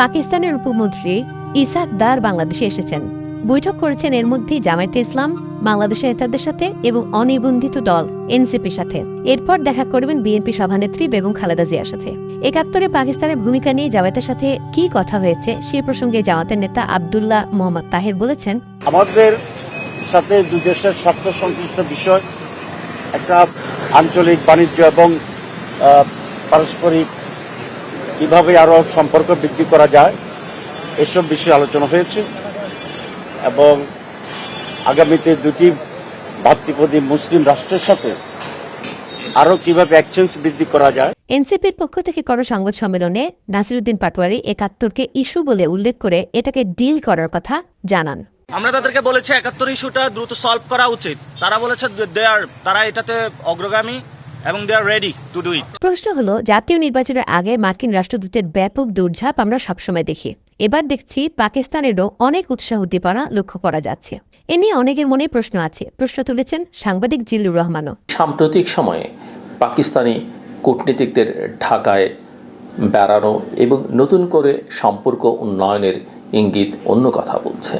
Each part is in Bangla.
পাকিস্তানের উপমন্ত্রী ইসাক দার বাংলাদেশে এসেছেন। বৈঠক করেছেন এর মধ্যেই জামায়াতে ইসলাম বাংলাদেশের নেতাদের সাথে এবং অনিবন্ধিত দল, এনসিপির সাথে। এরপর দেখা করবেন বিএনপি সভানেত্রী বেগম খালেদা জিয়ার সাথে। একাত্তরে পাকিস্তানের ভূমিকা নিয়ে জামায়াতের সাথে কি কথা হয়েছে সে প্রসঙ্গে জামাতের নেতা আবদুল্লাহ মোহাম্মদ তাহের বলেছেন, আমাদের সাথে দুই দেশের স্বার্থ সংশ্লিষ্ট বিষয়, একটা আঞ্চলিক বাণিজ্য এবং পারস্পরিক কীভাবে আরও সম্পর্ক বৃদ্ধি করা যায় এসব বিষয়ে আলোচনা হয়েছে। এবং আগামীতে দুটি ভাতৃপদী মুসলিম রাষ্ট্রের সাথে আরও কীভাবে এক্সচেঞ্জ বৃদ্ধি করা যায়। এনসিপির পক্ষ থেকে করা সংবাদ সম্মেলনে নাসিরুদ্দিন পাটোয়ারি একাত্তরকে ইস্যু বলে উল্লেখ করে এটাকে ডিল করার কথা জানান। আমরা তাদেরকে বলেছি একাত্তর ইস্যুটা দ্রুত সলভ করা উচিত। তারা বলেছে দে আর তারা এটাতে অগ্রগামী। এবং they are ready to do it প্রশ্ন হলো জাতীয় নির্বাচনের আগে মার্কিন রাষ্ট্রদূতের ব্যাপক দৌড়ঝাঁপ আমরা সবসময় দেখি। এবার দেখছি পাকিস্তানেরও অনেক উৎসাহ উদ্দীপনা লক্ষ্য করা যাচ্ছে। এ নিয়ে অনেকের মনে প্রশ্ন আছে। প্রশ্ন তুলেছেন সাংবাদিক জিল্লুর রহমানও। সাম্প্রতিক সময়ে পাকিস্তানি কূটনীতিকদের ঢাকায় বেড়ানো এবং নতুন করে সম্পর্ক উন্নয়নের ইঙ্গিত অন্য কথা বলছে।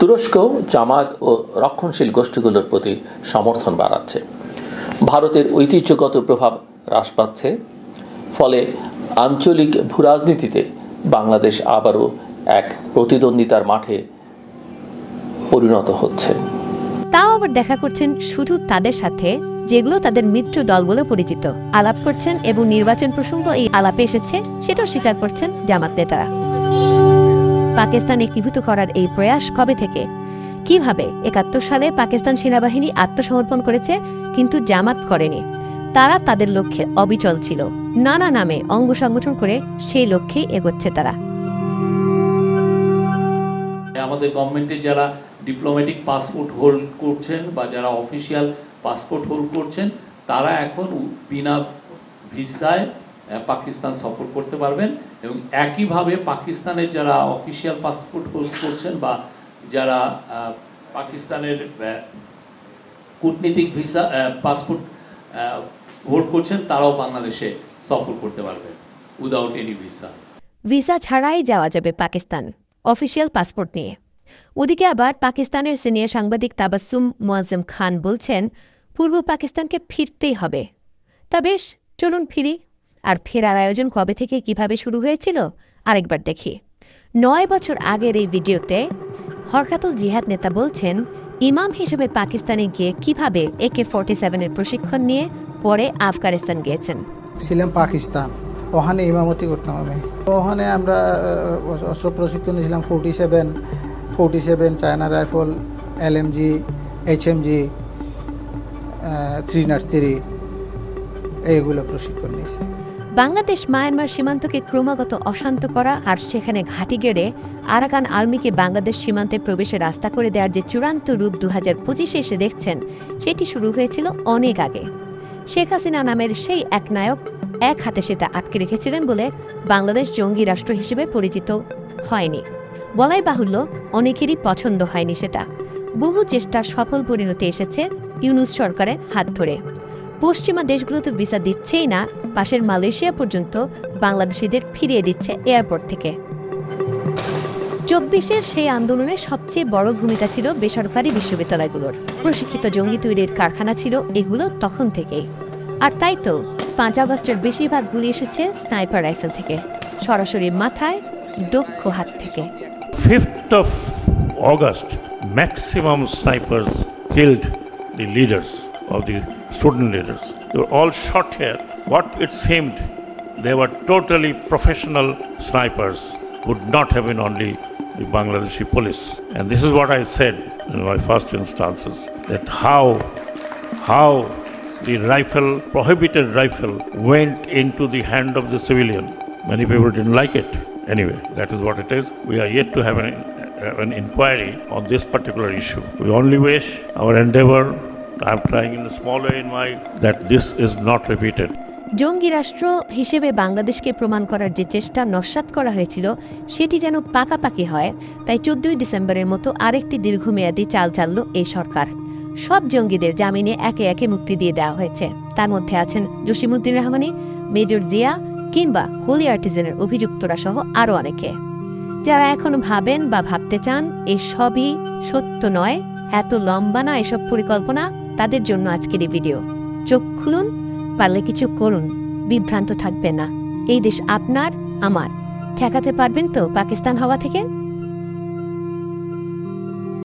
তুরস্ক জামাত ও রক্ষণশীল গোষ্ঠীগুলোর প্রতি সমর্থন বাড়াচ্ছে। ভারতের ঐতিহ্যগত প্রভাব হ্রাস পাচ্ছে। ফলে আঞ্চলিক ভূরাজনীতিতে বাংলাদেশ আবারও এক প্রতিদ্বন্দ্বিতার মাঠে পরিণত হচ্ছে। তাও আবার দেখা করছেন শুধু তাদের সাথে, যেগুলো তাদের মিত্র দল বলে পরিচিত। আলাপ করছেন এবং নির্বাচন প্রসঙ্গ এই আলাপে এসেছে, সেটাও স্বীকার করছেন জামাত নেতারা। পাকিস্তান একীভূত করার এই প্রয়াস কবে থেকে? কীভাবে একাত্তর সালে পাকিস্তান সেনাবাহিনী আত্মসমর্পণ করেছে, কিন্তু জামাত করেনি। তারা তাদের লক্ষ্যে অবিচল ছিল। নানা নামে অঙ্গ সংগঠন করে সেই লক্ষ্যেই এগোচ্ছে তারা। আমাদের গভর্নমেন্টের যারা ডিপ্লোম্যাটিক পাসপোর্ট হোল্ড করছেন বা যারা অফিসিয়াল পাসপোর্ট হোল্ড করছেন, তারা এখন বিনা ভিসায় পাকিস্তান সফর করতে পারবেন এবং একইভাবে পাকিস্তানের যারা অফিসিয়াল পাসপোর্ট হোল্ড করছেন বা যারা পাকিস্তানের কূটনীতিক ভিসা পাসপোর্ট হোল্ড করছেন, তারাও বাংলাদেশে সফর করতে পারবেন উইদাউট এনি ভিসা ভিসা ছাড়াই যাওয়া যাবে পাকিস্তান অফিসিয়াল পাসপোর্ট নিয়ে। ওদিকে আবার পাকিস্তানের সিনিয়র সাংবাদিক তাবাসুম মোয়াজ্জেম খান বলছেন, পূর্ব পাকিস্তানকে ফিরতেই হবে। তা বেশ, চলুন ফিরি। আর ফেরার আয়োজন কবে থেকে কীভাবে শুরু হয়েছিল, আরেকবার দেখি। নয় বছর আগের এই ভিডিওতে হরকাতুল জিহাদ নেতা বলছেন, ইমাম হিসেবে পাকিস্তানে গিয়ে কীভাবে একে ফোর্টি সেভেনের প্রশিক্ষণ নিয়ে পরে আফগানিস্তান গিয়েছেন? ছিলাম পাকিস্তান। ওখানে ইমামতি করতাম আমি। ওখানে আমরা অস্ত্র প্রশিক্ষণ নিয়েছিলাম forty seven forty seven China rifle, L M G, H M G three nought three এইগুলো প্রশিক্ষণ নিয়েছি। বাংলাদেশ মায়ানমার সীমান্তকে ক্রমাগত অশান্ত করা আর সেখানে ঘাঁটি গেড়ে আরাকান আর্মিকে বাংলাদেশ সীমান্তে প্রবেশের রাস্তা করে দেওয়ার যে চূড়ান্ত রূপ দু হাজার পঁচিশে এসে দেখছেন, সেটি শুরু হয়েছিল অনেক আগে। শেখ হাসিনা নামের সেই এক নায়ক এক হাতে সেটা আটকে রেখেছিলেন বলে বাংলাদেশ জঙ্গি রাষ্ট্র হিসেবে পরিচিত হয়নি। বলাই বাহুল্য, অনেকেরই পছন্দ হয়নি সেটা। বহু চেষ্টার সফল পরিণতি এসেছে ইউনুস সরকারের হাত ধরে। পশ্চিমা দেশগুলোতে ভিসা দিচ্ছেই না পাশের মালয়েশিয়া পর্যন্ত বাংলাদেশিদের ফিরিয়ে দিচ্ছে এয়ারপোর্ট থেকে। চব্বিশের সেই আন্দোলনে সবচেয়ে বড় ভূমিকা ছিল বেসরকারি বিশ্ববিদ্যালয়গুলোর। প্রশিক্ষিত জঙ্গি তৈরির কারখানা ছিল এগুলো তখন থেকেই। আর তাই তো পাঁচ আগস্টের বেশিরভাগ গুলি এসেছে স্নাইপার রাইফেল থেকে সরাসরি মাথায় দক্ষ হাত থেকে। 5th of August, maximum snipers killed the leaders of the student leaders. They were all shot here. What it seemed, they were totally professional snipers, could not have been only the Bangladeshi police. And this is what I said in my first instances that how, how the rifle, prohibited rifle, went into the hand of the civilian. Many people didn't like it. Anyway, that is what it is. We are yet to have an, an inquiry on this particular issue. We only wish our endeavor, I'm trying in a small way in my, that this is not repeated. জঙ্গি রাষ্ট্র হিসেবে বাংলাদেশকে প্রমাণ করার যে চেষ্টা নস্যাৎ করা হয়েছিল সেটি যেন পাকাপাকি হয় তাই চোদ্দই ডিসেম্বরের মতো আরেকটি দীর্ঘমেয়াদী চাল চালল এই সরকার। সব জঙ্গিদের জামিনে একে একে মুক্তি দিয়ে দেওয়া হয়েছে। তার মধ্যে আছেন জসিমুদ্দিন রহমানি মেজর জিয়া কিংবা হোলি আর্টিজেনের অভিযুক্তরা সহ আরও অনেকে। যারা এখনও ভাবেন বা ভাবতে চান এই সবই সত্য নয় এত লম্বা না এসব পরিকল্পনা তাদের জন্য আজকের এই ভিডিও চোখ খুলুন, পারলে কিছু করুন, বিভ্রান্ত থাকবে না। এই দেশ আপনার, আমার। ঠেকাতে পারবেন তো পাকিস্তান হওয়া থেকে?